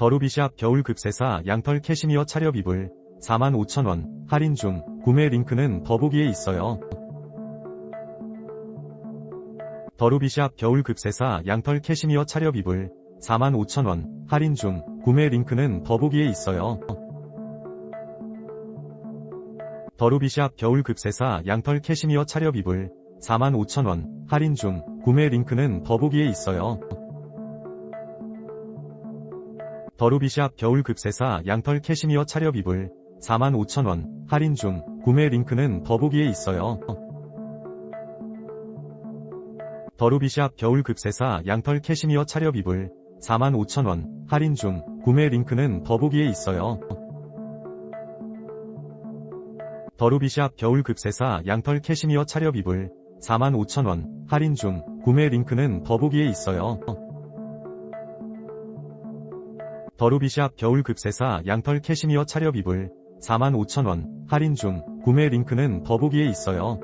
더루비샵 겨울 급세사 양털 캐시미어 차렵 이불 45,000원 할인 중 구매 링크는 더보기에 있어요. 더루비샵 겨울 급세사 양털 캐시미어 차렵 이불 45,000원 할인 중 구매 링크는 더보기에 있어요. 더루비샵 겨울 급세사 양털 캐시미어 차렵 이불 45,000원 할인 중 구매 링크는 더보기에 있어요. 더루비샵 겨울 급세사 양털 캐시미어 차렵 이불 45,000원 할인 중 구매 링크는 더보기에 있어요. 더루비샵 겨울 급세사 양털 캐시미어 차렵 이불 45,000원 할인 중 구매 링크는 더보기에 있어요. 더루비샵 겨울 급세사 양털 캐시미어 차렵 이불 45,000원 할인 중 구매 링크는 더보기에 있어요. 더루비샵 겨울 급세사 양털 캐시미어 차렵 이불 45,000원 할인 중 구매 링크는 더보기에 있어요.